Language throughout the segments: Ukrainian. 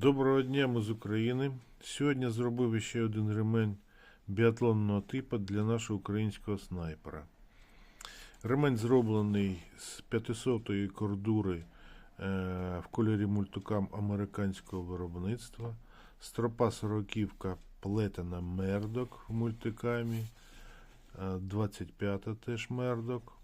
Доброго дня, ми з України. Сьогодні зробив ще один ремень біатлонного типу для нашого українського снайпера. Ремень зроблений з 500-ї кордури е, в кольорі мультикам американського виробництва. Стропа сороківка плетена мердок в мультикамі. е, 25 теж мердок.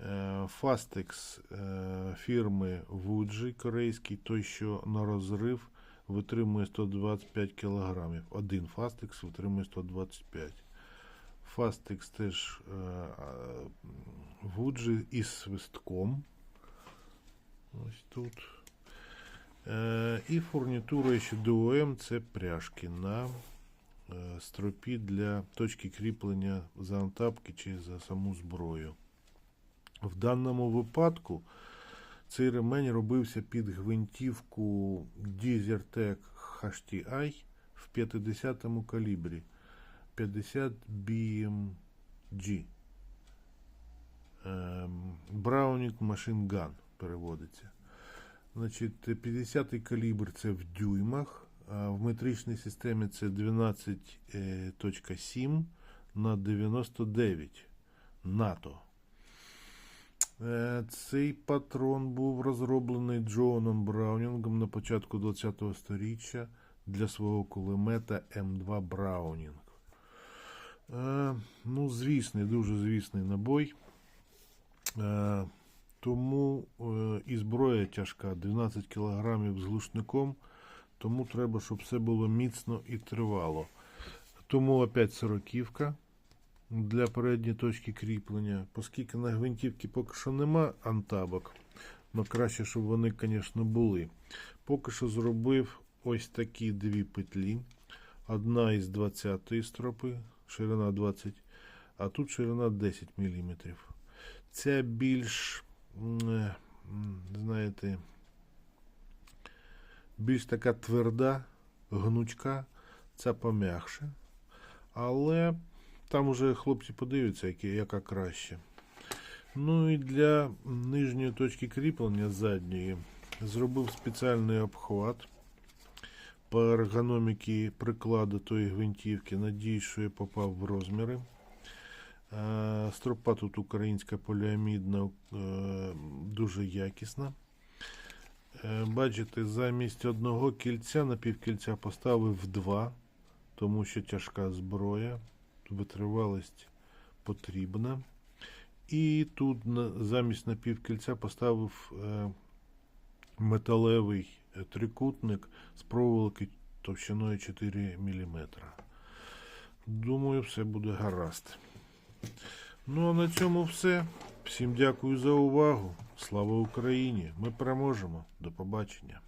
Е, Фастекс е, фірми Вуджі корейський, той, що на розрив витримує 125 кг. Один Фастекс витримує 125 Фастекс теж Вуджі із свистком. Ось тут. Е, І фурнітура ще ДОМ це пряжки на е, стропі для точки кріплення за антапки чи за саму зброю. В даному випадку цей ремень робився під гвинтівку Desertec HTI в 50 му калібрі 50 BMG. Browning Machine Gun переводиться. Значить, 50 калібр це в дюймах, а в метричній системі це 12.7 на 99 НАТО. Е, Цей патрон був розроблений Джоаном Браунінгом на початку ХХ століття для свого кулемета М2 Браунінг. Е, Ну, звісний, дуже звісний набой. Е, Тому і зброя тяжка 12 кг з глушником, тому треба, щоб все було міцно і тривало. Тому опять сороківка для передньої точки кріплення, оскільки на гвинтівці поки що нема антабок, але краще, щоб вони, звісно, були. Поки що зробив ось такі дві петлі. Одна із 20 стропи, ширина 20, а тут ширина 10 мм. Ця більш, е, знаєте, більш така тверда, гнучка, ця пом'якше. Але там уже хлопці подивляться, які- яка краще. Ну і для нижньої точки кріплення задньої зробив спеціальний обхват по ергономіки прикладу тої гвинтівки. Надіюсь, що я попав в розміри. Стропа тут українська поліамідна, е, дуже якісна. Е, Бачите, замість одного кільця на півкільця поставив два, тому що тяжка зброя, витривалість потрібна. І тут замість напівкільця поставив е, металевий е, трикутник з проволоки товщиною 4 мм. Думаю, все буде гаразд. Ну а на цьому все. Всім дякую за увагу. Слава Україні! Ми переможемо. До побачення.